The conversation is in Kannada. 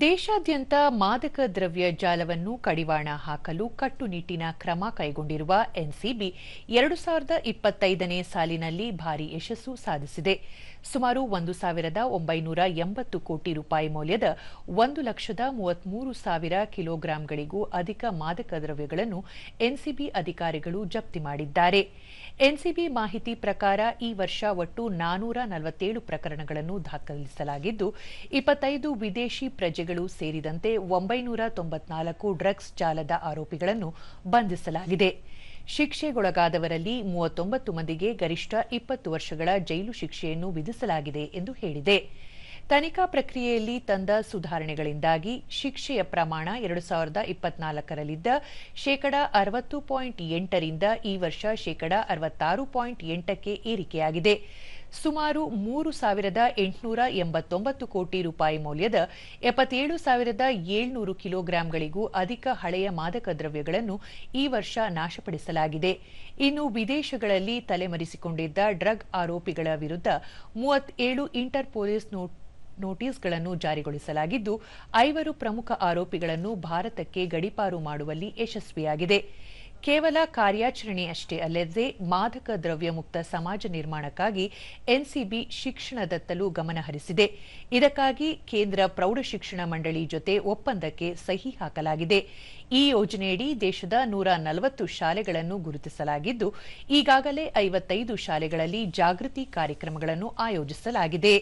ದೇಶಾದ್ಯಂತ ಮಾದಕ ದ್ರವ್ಯ ಜಾಲವನ್ನು ಕಡಿವಾಣ ಹಾಕಲು ಕಟ್ಟುನಿಟ್ಟಿನ ಕ್ರಮ ಕೈಗೊಂಡಿರುವ ಎನ್ಸಿಬಿ ಎರಡು ಸಾವಿರದ ಇಪ್ಪತ್ತೈದನೇ ಸಾಲಿನಲ್ಲಿ ಭಾರಿ ಯಶಸ್ಸು ಸಾಧಿಸಿದೆ. ಸುಮಾರು ಒಂದು ಸಾವಿರದ ಒಂಬೈನೂರ ಎಂಬತ್ತು ಕೋಟಿ ರೂಪಾಯಿ ಮೌಲ್ಯದ ಒಂದು ಲಕ್ಷದ ಮೂವತ್ಮೂರು ಸಾವಿರ ಕಿಲೋಗ್ರಾಂಗಳಿಗೂ ಅಧಿಕ ಮಾದಕ ದ್ರವ್ಯಗಳನ್ನು ಎನ್ಸಿಬಿ ಅಧಿಕಾರಿಗಳು ಜಪ್ತಿ ಮಾಡಿದ್ದಾರೆ. ಎನ್ಸಿಬಿ ಮಾಹಿತಿ ಪ್ರಕಾರ ಈ ವರ್ಷ ಒಟ್ಟು ನಾನೂರ ನಲವತ್ತೇಳು ಪ್ರಕರಣಗಳನ್ನು ದಾಖಲಿಸಲಾಗಿದ್ದು, ಇಪ್ಪತ್ತೈದು ವಿದೇಶಿ ಪ್ರಜೆಗಳು ಸೇರಿದಂತೆ ಒಂಬೈನೂರ ತೊಂಬತ್ನಾಲ್ಕು ಡ್ರಗ್ಸ್ ಜಾಲದ ಆರೋಪಿಗಳನ್ನು ಬಂಧಿಸಲಾಗಿದೆ. ಶಿಕ್ಷೆಗೊಳಗಾದವರಲ್ಲಿ ಮೂವತ್ತೊಂಬತ್ತು ಮಂದಿಗೆ ಗರಿಷ್ಠ ಇಪ್ಪತ್ತು ವರ್ಷಗಳ ಜೈಲು ಶಿಕ್ಷೆಯನ್ನು ವಿಧಿಸಲಾಗಿದೆ ಎಂದು ಹೇಳಿದೆ. ತನಿಖಾ ಪ್ರಕ್ರಿಯೆಯಲ್ಲಿ ತಂದ ಸುಧಾರಣೆಗಳಿಂದಾಗಿ ಶಿಕ್ಷೆಯ ಪ್ರಮಾಣ ಎರಡು ಸಾವಿರದ ಇಪ್ಪತ್ನಾಲ್ಕರಲ್ಲಿದ್ದ ಶೇಕಡ ಅರವತ್ತು ಪಾಯಿಂಟ್ ಎಂಟರಿಂದ ಈ ವರ್ಷ ಶೇಕಡ ಅರವತ್ತಾರು ಪಾಯಿಂಟ್ ಎಂಟಕ್ಕೆ ಏರಿಕೆಯಾಗಿದೆ. ಸುಮಾರು ಮೂರು ಸಾವಿರದ ಎಂಟುನೂರ ಎಂಬತ್ತೊಂಬತ್ತು ಕೋಟಿ ರೂಪಾಯಿ ಮೌಲ್ಯದ ಎಪ್ಪತ್ತೇಳು ಸಾವಿರದ ಏಳ್ನೂರು ಕಿಲೋಗ್ರಾಂಗಳಿಗೂ ಅಧಿಕ ಹಳೆಯ ಮಾದಕ ದ್ರವ್ಯಗಳನ್ನು ಈ ವರ್ಷ ನಾಶಪಡಿಸಲಾಗಿದೆ. ಇನ್ನು ವಿದೇಶಗಳಲ್ಲಿ ತಲೆಮರೆಸಿಕೊಂಡಿದ್ದ ಡ್ರಗ್ ಆರೋಪಿಗಳ ವಿರುದ್ಧ ಮೂವತ್ತೇಳು ಇಂಟರ್ ಪೊಲೀಸ್ ನೋಟಿಸ್ಗಳನ್ನು ಜಾರಿಗೊಳಿಸಲಾಗಿದ್ದು, ಐವರು ಪ್ರಮುಖ ಆರೋಪಿಗಳನ್ನು ಭಾರತಕ್ಕೆ ಗಡಿಪಾರು ಮಾಡುವಲ್ಲಿ ಯಶಸ್ವಿಯಾಗಿದೆ. ಕೇವಲ ಕಾರ್ಯಾಚರಣೆಯಷ್ಟೇ ಅಲ್ಲದೆ ಮಾದಕ ದ್ರವ್ಯ ಮುಕ್ತ ಸಮಾಜ ನಿರ್ಮಾಣಕ್ಕಾಗಿ ಎನ್ಸಿಬಿ ಶಿಕ್ಷಣದತ್ತಲೂ ಗಮನಹರಿಸಿದೆ ಇದಕ್ಕಾಗಿ ಕೇಂದ್ರ ಪ್ರೌಢಶಿಕ್ಷಣ ಮಂಡಳಿ ಜೊತೆ ಒಪ್ಪಂದಕ್ಕೆ ಸಹಿ ಹಾಕಲಾಗಿದೆ. ಈ ಯೋಜನೆಯಡಿ ದೇಶದ ನೂರ ನಲವತ್ತು ಶಾಲೆಗಳನ್ನು ಗುರುತಿಸಲಾಗಿದ್ದು, ಈಗಾಗಲೇ ಐವತ್ತೈದು ಶಾಲೆಗಳಲ್ಲಿ ಜಾಗೃತಿ ಕಾರ್ಯಕ್ರಮಗಳನ್ನು ಆಯೋಜಿಸಲಾಗಿದೆ.